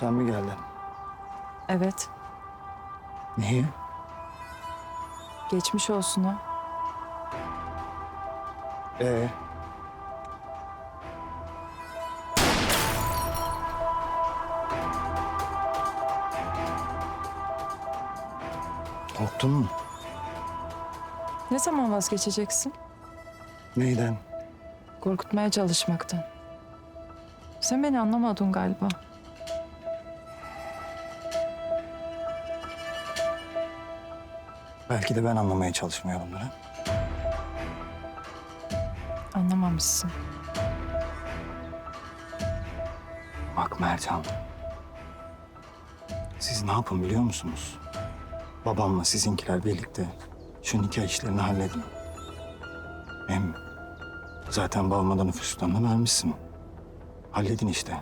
Sen mi geldin? Evet. Niye? Geçmiş olsun ha. Ee? Korktun mu? Ne zaman vazgeçeceksin? Neyden? Korkutmaya çalışmaktan. Sen beni anlamadın galiba. Belki de ben anlamaya çalışmıyorumdur ha. Anlamamışsın. Bak Mercan. Siz ne yapın biliyor musunuz? Babamla sizinkiler birlikte şu nikah işlerini halledin. Hem zaten babama da nüfustan da vermişsin. Halledin işte.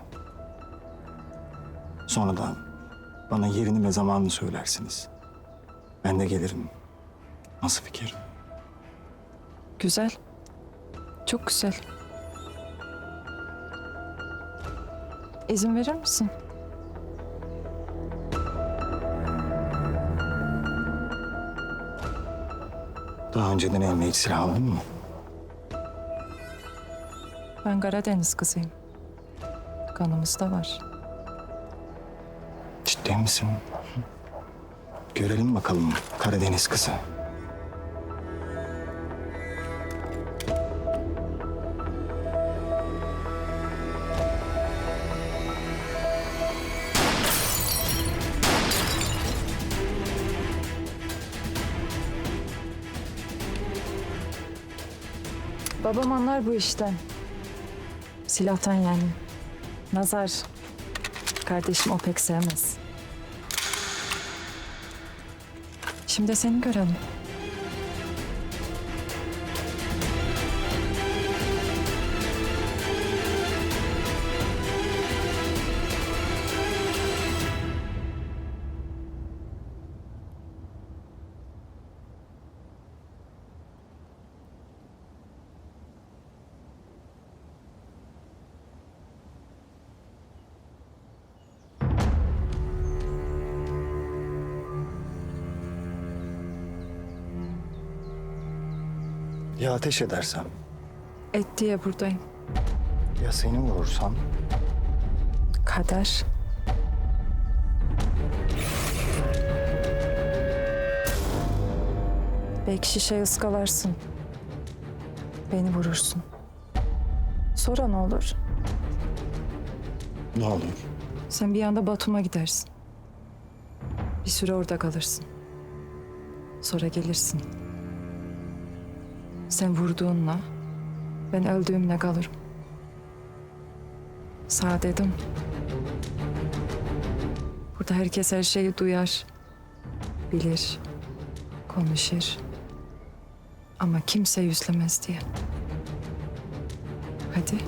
Sonra da bana yerini ve zamanını söylersiniz. Ben de gelirim. Nasıl fikir? Güzel. Çok güzel. İzin verir misin? Daha önceden hiç silah aldın mı? Ben Karadeniz kızıyım. Kanımızda var. Ciddi misin? Görelim bakalım Karadeniz kızı. Babam anlar bu işten. Silahtan yani. Nazar. Kardeşim o pek sevmez. Şimdi seni görelim. Ya ateş edersem? Et diye buradayım. Ya seni vurursam? Kader. Belki şişe ıskalarsın. Beni vurursun. Sonra ne olur? Ne olur? Sen bir anda Batum'a gidersin. Bir süre orada kalırsın. Sonra gelirsin. Sen vurduğunla ben öldüğümle kalırım. Sağ dedim. Burada herkes her şeyi duyar, bilir, konuşur. Ama kimse yüzlemez diye. Hadi.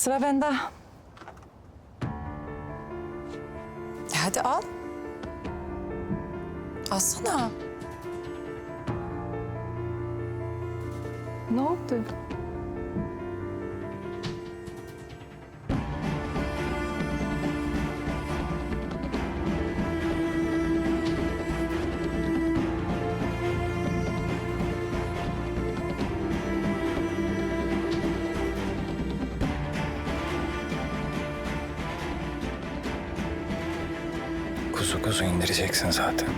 Sıra bende. E hadi al. Alsana. Ne oldu? Narkoz'u indireceksin zaten.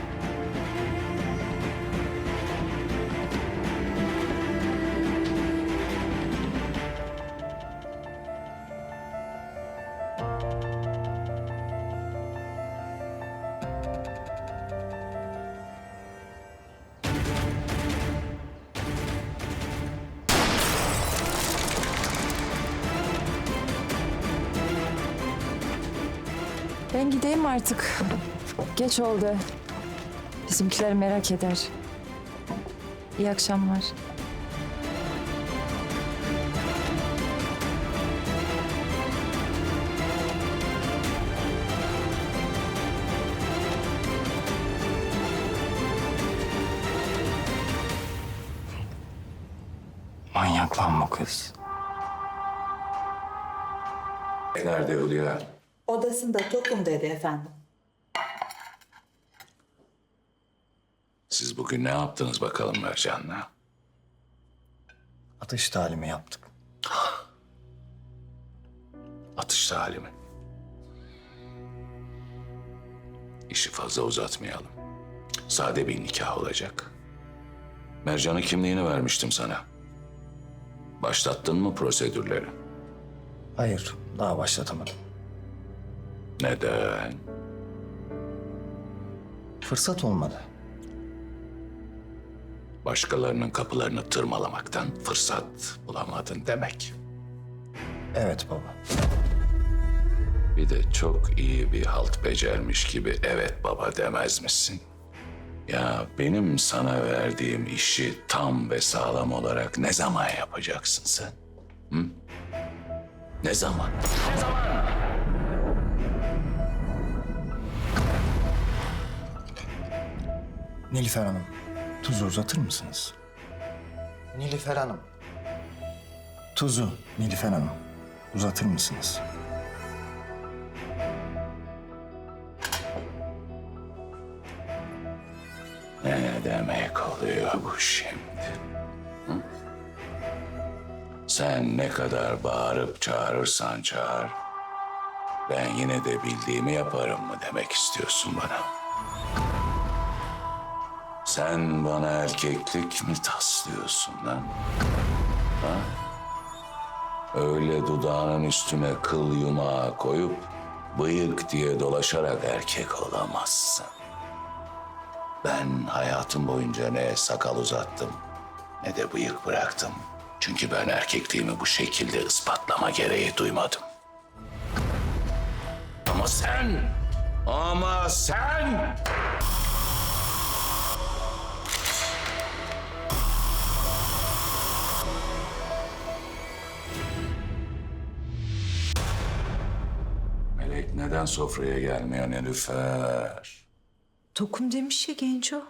Ben gideyim artık. Geç oldu. Bizimkiler merak eder. İyi akşamlar. Manyak lan bu kız. Nerede Hülya? Odasında tokum dedi efendim. Siz bugün ne yaptınız bakalım Mercan'la? Atış talimi yaptık. Atış talimi. İşi fazla uzatmayalım. Sade bir nikah olacak. Mercan'ın kimliğini vermiştim sana. Başlattın mı prosedürleri? Hayır, daha başlatamadım. Neden? Fırsat olmadı. Başkalarının kapılarını tırmalamaktan fırsat bulamadın demek. Evet baba. Bir de çok iyi bir halt becermiş gibi evet baba demez misin? Ya benim sana verdiğim işi tam ve sağlam olarak ne zaman yapacaksın sen? Hı? Ne zaman? Nilüfer Hanım, tuzu uzatır mısınız? Nilüfer Hanım. Tuzu, Nilüfer Hanım. Uzatır mısınız? Ne demek oluyor bu şimdi? Hı? Sen ne kadar bağırıp çağırırsan çağır. Ben yine de bildiğimi yaparım mı demek istiyorsun bana? Sen bana erkeklik mi taslıyorsun lan? Ha? Öyle dudağının üstüne kıl yumağı koyup bıyık diye dolaşarak erkek olamazsın. Ben hayatım boyunca ne sakal uzattım ne de bıyık bıraktım. Çünkü ben erkekliğimi bu şekilde ispatlama gereği duymadım. Ama sen, ama sen... Neden sofraya gelmiyor Nilüfer? Tokum demiş ya Genco.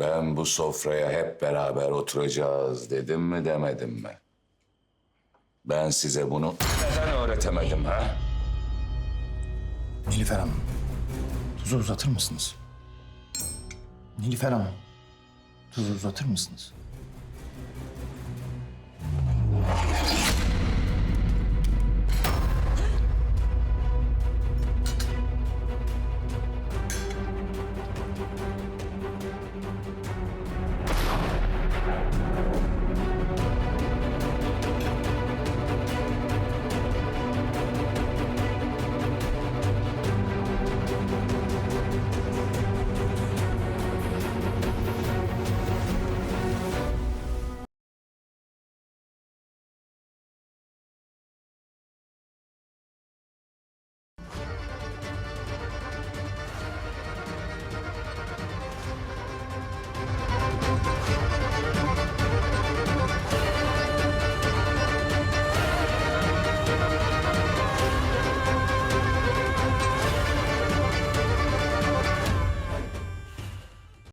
Ben bu sofraya hep beraber oturacağız dedim mi demedim mi? Ben size bunu neden öğretemedim ha? Nilüfer Hanım, tuzu uzatır mısınız? Nilüfer Hanım, tuzu uzatır mısınız?